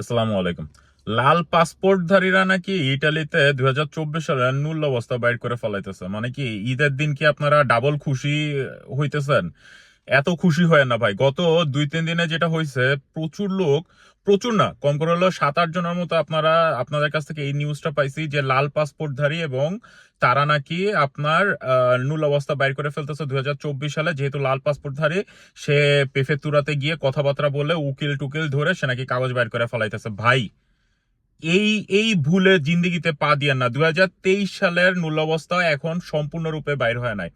আসসালামু আলাইকুম। লাল পাসপোর্টধারীরা নাকি ইটালিতে দুই হাজার চব্বিশ সালে নুল অবস্থা বাইর করে ফেলাইতেছে। মানে কি, ঈদের দিন কি আপনারা ডাবল খুশি হইতেছেন? এত খুশি হয় না ভাই। গত দুই, তিন দিনে যেটা হয়েছে, প্রচুর লোক, প্রচুর না, কম করে হলো সাত আট জনের মতো আপনারা, আপনাদের কাছ থেকে এই নিউজটা পাইছি যে লাল পাসপোর্টধারী এবং তারা নাকি আপনার নুল অবস্থা বাইর করে ফেলতেছে দুই হাজার চব্বিশ সালে। যেহেতু লাল পাসপোর্টধারী, সে পেফেতুরাতে গিয়ে কথাবার্তা বলে উকিল টুকিল ধরে সে নাকি কাগজ বাইর করে ফেলাইতেছে। ভাই এই এই ভুলে জিন্দিগিতে পা দিয়ে না। দুই হাজার তেইশ সালের নুল অবস্থা এখন সম্পূর্ণরূপে বাইর হয় নাই।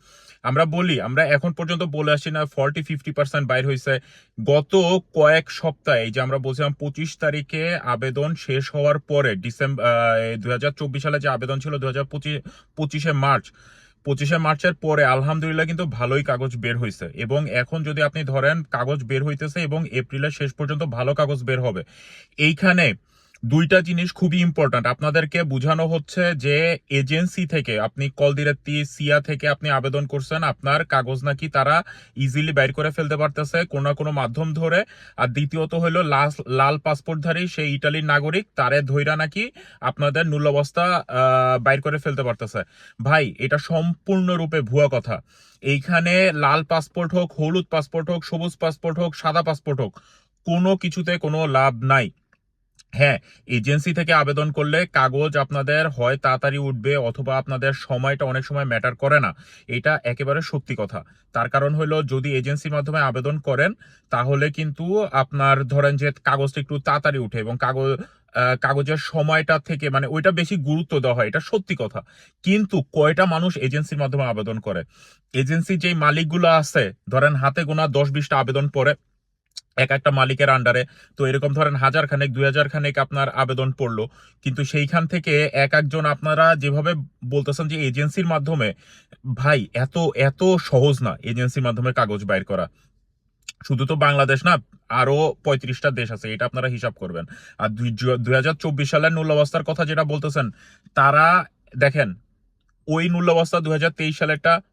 আমরা বলি, আমরা এখন পর্যন্ত বলে আসছি না, ফর্টি, ফিফটি পার্সেন্ট বাইর হয়েছে। গত কয়েক সপ্তাহে যে আমরা বলছিলাম পঁচিশ তারিখে আবেদন শেষ হওয়ার পরে ডিসেম্বর দু হাজার চব্বিশ সালে যে আবেদন ছিল দু হাজার পঁচিশে মার্চ, পঁচিশে মার্চের পরে আলহামদুলিল্লাহ কিন্তু ভালোই কাগজ বের হয়েছে। এবং এখন যদি আপনি ধরেন কাগজ বের হইতেছে এবং এপ্রিলের শেষ পর্যন্ত ভালো কাগজ বের হবে, এইখানে দুইটা জিনিস খুবই ইম্পর্ট্যান্ট আপনাদেরকে বোঝানো হচ্ছে যে এজেন্সি থেকে আপনি কলদিরাত্তি সিয়া থেকে আপনি আবেদন করছেন আপনার কাগজ নাকি তারা ইজিলি বাইর করে ফেলতে পারতেছে কোনো না কোনো মাধ্যম ধরে। আর দ্বিতীয়ত হলো লাল- লাল পাসপোর্টধারী সেই ইটালির নাগরিক তারে ধৈরা নাকি আপনাদের নুল অবস্থা আহ, বাইর করে ফেলতে পারতেছে। ভাই এটা সম্পূর্ণরূপে ভুয়া কথা। এইখানে লাল পাসপোর্ট হোক হলুদ পাসপোর্ট হোক সবুজ পাসপোর্ট হোক সাদা পাসপোর্ট হোক কোনো কিছুতে কোনো লাভ নাই। হ্যাঁ এজেন্সি থেকে আবেদন করলে কাগজ আপনাদের হয় তাড়াতাড়ি উঠবে অথবা আপনাদের সময়টা অনেক সময় ম্যাটার করে না। এটা একেবারে সত্যি কথা। তার কারণ হলো যদি এজেন্সির মাধ্যমে আবেদন করেন, তাহলে কিন্তু আপনার ধরেন যে কাগজটা একটু তাড়াতাড়ি উঠে এবং কাগজ কাগজের সময়টা থেকে মানে ওইটা বেশি গুরুত্ব দেওয়া হয়, এটা সত্যি কথা। কিন্তু কয়টা মানুষ এজেন্সির মাধ্যমে আবেদন করে? এজেন্সি যেই মালিকগুলো আছে, ধরেন হাতে গোনা দশ বিশটা আবেদন পড়ে এক একটা মালিকের আন্ডারে তো এরকম ধরেন হাজার খানেক, দুই হাজার খানেক আপনার আবেদন পড়ল। কিন্তু সেইখান থেকে এক একজন আপনারা যেভাবে বলতেছেন যে এজেন্সির মাধ্যমে, ভাই, এত এত সহজ না এজেন্সির মাধ্যমে কাগজ বাইর করা। শুধু তো বাংলাদেশ না, আরও পঁয়ত্রিশটা দেশ আছে, এটা আপনারা হিসাব করবেন। আর দুই হাজার চব্বিশ সালের মূল্য অবস্থার কথা যেটা বলতেছেন, তারা, দেখেন ওই মূল্য অবস্থা দু হাজার তেইশ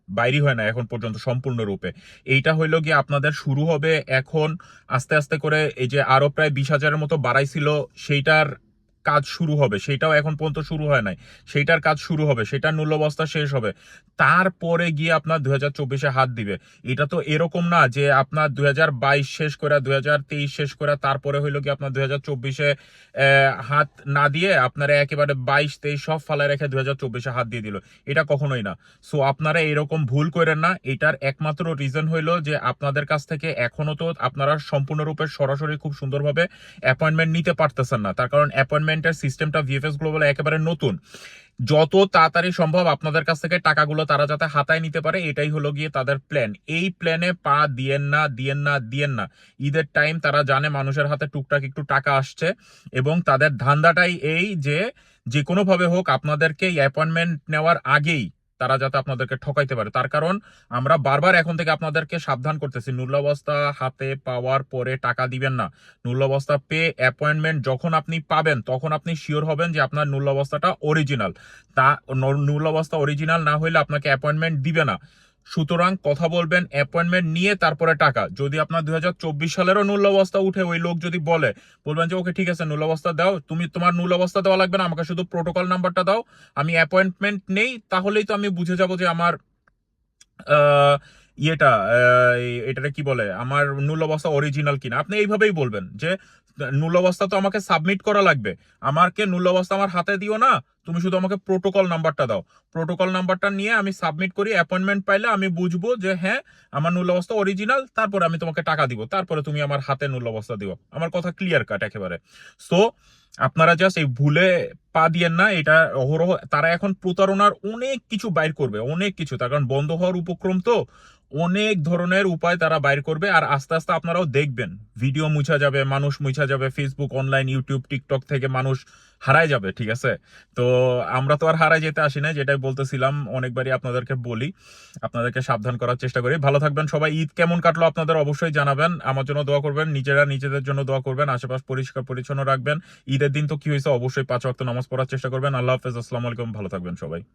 বাইরই হয় না, এখন পর্যন্ত সম্পূর্ণরূপে। এইটা হইল গিয়ে আপনাদের শুরু হবে এখন আস্তে আস্তে করে এই যে আরও প্রায় বিশ হাজারের মতো বাড়াইছিল সেইটার কাজ শুরু হবে, সেটাও এখন পর্যন্ত শুরু হয় নাই। সেইটার কাজ শুরু হবে, সেটার মূল্য অবস্থা শেষ হবে। তারপরে গিয়ে আপনার দুই হাজার চব্বিশে হাত দিবে। এটা তো এরকম না যে আপনার দুই হাজার বাইশ শেষ করে হাজার তেইশ শেষ করে তারপরে হইল কি আপনার দুই হাজার চব্বিশে হাত না দিয়ে আপনারা একেবারে বাইশ, তেইশ সব ফালায় রেখে দুই হাজার চব্বিশে হাত দিয়ে দিল। এটা কখনোই না। সো আপনারা এরকম ভুল করেন না। এটার একমাত্র রিজন হইল যে আপনাদের কাছ থেকে এখনও তো আপনারা সম্পূর্ণরূপে সরাসরি খুব সুন্দরভাবে অ্যাপয়েন্টমেন্ট নিতে পারতেছেন না। তার কারণ অ্যাপয়েন্টমেন্টের সিস্টেমটা ভিএফএস গ্লোবাল একেবারে নতুন। যত তাড়াতাড়ি সম্ভব আপনাদের কাছ থেকে টাকাগুলো তারা যাতে হাতায় নিতে পারে, এটাই হলো গিয়ে তাদের প্ল্যান এই প্ল্যানে পা দিয়েন না দিয়েন না দিয়েন না। ঈদের টাইম তারা জানে মানুষের হাতে টুকটাক একটু টাকা আসছে এবং তাদের ধান্দাটাই এই যে যে কোনোভাবে হোক আপনাদেরকে অ্যাপয়েন্টমেন্ট নেওয়ার আগেই তারা যাতে আপনাদেরকে ঠকাইতে পারে। তার কারণ আমরা বারবার এখন থেকে আপনাদেরকে সাবধান করতেছি। নূল্যবস্থা হাতে পাওয়ার পরে টাকা দিবেন না। নূল্যবস্থা পে অ্যাপয়েন্টমেন্ট যখন আপনি পাবেন, তখন আপনি শিওর হবেন যে আপনার নূল্যবস্থাটা অরিজিনাল। তা নূল্যবস্থা অরিজিনাল না হইলে আপনাকে অ্যাপয়েন্টমেন্ট দিবে না। সুতরাং কথা বলবেন অ্যাপয়েন্টমেন্ট নিয়ে তারপরে টাকা। যদি আপনার দুই হাজার চব্বিশ সালেরও নূল্যবস্থা অবস্থা উঠে, ওই লোক যদি বলে, বলবেন যে, ওকে, ঠিক আছে নূল্যবস্থা অবস্থা দাও। তুমি তোমার নূল্যবস্থা অবস্থা দেওয়া লাগবে না, আমাকে শুধু প্রোটোকল নাম্বারটা দাও। আমি অ্যাপয়েন্টমেন্ট নেই, তাহলেই তো আমি বুঝে যাব যে আমার ইয়েটা এটাকে কি বলে, আমার নূল অবস্থা অরিজিনাল কিনা। আপনি এইভাবেই বলবেন যে, নূল অবস্থা তো আমাকে সাবমিট করা লাগবে। আমাকে নূল অবস্থা আমার হাতে দিও না, তুমি শুধু আমাকে প্রোটোকল নাম্বারটা দাও। প্রোটোকল নাম্বারটা নিয়ে আমি সাবমিট করি অ্যাপয়েন্টমেন্ট পাইলে আমি বুঝব যে হ্যাঁ আমার নূল অবস্থা অরিজিনাল তারপরে আমি তোমাকে টাকা দিব। তারপরে তুমি আমার হাতে নূল অবস্থা দিও। আমার কথা ক্লিয়ার কাট একেবারে। সো আপনারা জাস্ট এই ভুলে পা দিয়েন না, এটা অহরহ, তারা এখন প্রতারণার অনেক কিছু বাইর করবে, অনেক কিছু। তার কারণ বন্ধ হওয়ার উপক্রম তো, অনেক ধরনের উপায় তারা বাইর করবে, আর আস্তে আস্তে আপনারাও দেখবেন। ভিডিও মুছা যাবে, মানুষ মুছা যাবে ফেসবুক অনলাইন ইউটিউব টিকটক থেকে মানুষ হারায় যাবে, ঠিক আছে? তো আমরা তো আর হারাই যেতে আসি না যেটাই বলতেছিলাম, অনেকবারই আপনাদেরকে বলি, আপনাদেরকে সাবধান করার চেষ্টা করি। ভালো থাকবেন সবাই, ঈদ কেমন কাটলো আপনাদের অবশ্যই জানাবেন। আমার জন্য দোয়া করবেন, নিজেরা নিজেদের জন্য দোয়া করবেন, আশেপাশ পরিষ্কার পরিচ্ছন্ন রাখবেন। ঈদের দিন তো কি হয়েছে, অবশ্যই পাঁচ ওয়াক্ত নামাজ পড়ার চেষ্টা করবেন। আল্লাহ হাফেজ, আসসালামু আলাইকুম, ভালো থাকবেন সবাই।